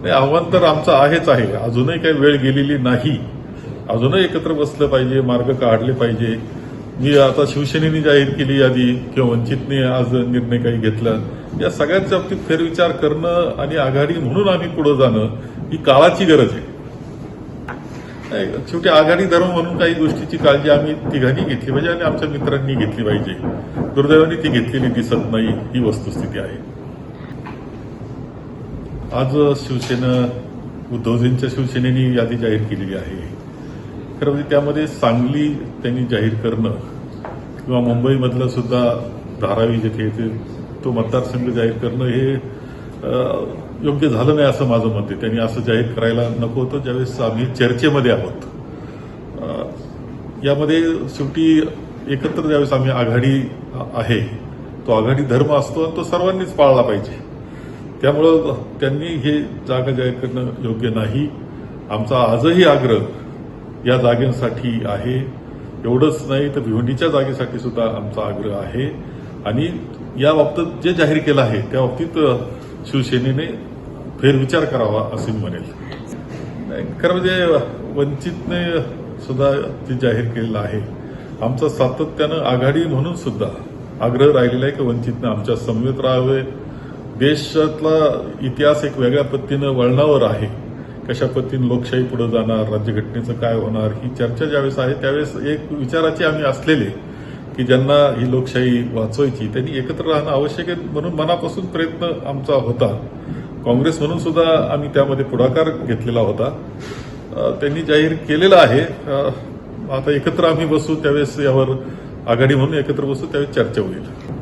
नाही आव्हान तर आमचं आहेच आहे. अजूनही काही वेळ गेलेली नाही. अजूनही एकत्र बसलं पाहिजे मार्ग काढले पाहिजे. मी आता शिवसेनेने जाहीर केली यादी किंवा वंचितने आज निर्णय काही घेतला. या सगळ्यांच्या बाबतीत फेरविचार करणं आणि आघाडी म्हणून आम्ही पुढे जाणं ही काळाची गरज आहे. नाही, शेवटी आघाडी धर्म म्हणून काही गोष्टीची काळजी आम्ही तिघांनी घेतली पाहिजे आणि आमच्या मित्रांनी घेतली पाहिजे. दुर्दैवाने ती घेतलेली दिसत नाही ही वस्तुस्थिती आहे. आज शिवसेना उद्धवजींच्या शिवसेनेने यादी जाहीर केलेली आहे. खरं म्हणजे त्यामध्ये सांगली त्यांनी जाहीर करणं किंवा मुंबईमधलं सुद्धा धारावी जिथे येते तो मतदारसंघ जाहीर करणं हे योग्य झालं नाही असं माझं मत आहे. त्यांनी असं जाहीर करायला नको होतं. ज्यावेळेस आम्ही चर्चेमध्ये आहोत यामध्ये शेवटी एकत्र ज्यावेळेस आम्ही आघाडी आहे तो आघाडी धर्म असतो आणि तो सर्वांनीच पाळला पाहिजे. त्यामुळं त्यांनी हे जागा जाहीर करणं योग्य नाही. आमचा आजही आग्रह या जागेसाठी आहे. एवढंच नाही तर भिवंडीच्या जागेसाठी सुद्धा आमचा आग्रह आहे. आणि या बाबतीत जे जाहीर केलं आहे त्या बाबतीत शिवसेनेने फेरविचार करावा असे म्हणेल. नाही, खरं म्हणजे वंचितने सुद्धा ते जाहीर केलेलं आहे. आमचा सातत्यानं आघाडी म्हणून सुद्धा आग्रह राहिलेला आहे की वंचितनं आमच्या समवेत राहावे. देशातला इतिहास एक वेगळ्या पद्धतीनं वळणावर आहे. कशा पद्धतीनं लोकशाही पुढे जाणार राज्यघटनेचं काय होणार ही चर्चा ज्यावेळेस आहे त्यावेळेस एक विचाराचे आम्ही असलेले की ज्यांना ही लोकशाही वाचवायची त्यांनी एकत्र राहणं आवश्यक आहे म्हणून मनापासून प्रयत्न आमचा होता. काँग्रेस म्हणून सुद्धा आम्ही त्यामध्ये पुढाकार घेतलेला होता. त्यांनी जाहीर केलेला आहे. आता एकत्र आम्ही बसू त्यावेळेस यावर आघाडी म्हणून एकत्र बसू त्यावेळेस चर्चा होईल.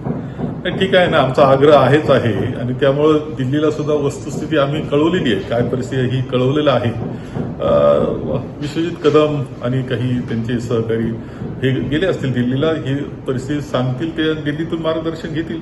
ठीक आहे ना आमचा आग्रह आहेच आहे. आणि त्यामुळं दिल्लीला सुद्धा वस्तुस्थिती आम्ही कळवलेली आहे. काय परिस्थिती ही कळवलेलं आहे. विश्वजित कदम आणि काही त्यांचे सहकारी हे गेले असतील दिल्लीला. ही परिस्थिती सांगतील ते दिल्लीतून मार्गदर्शन घेतील.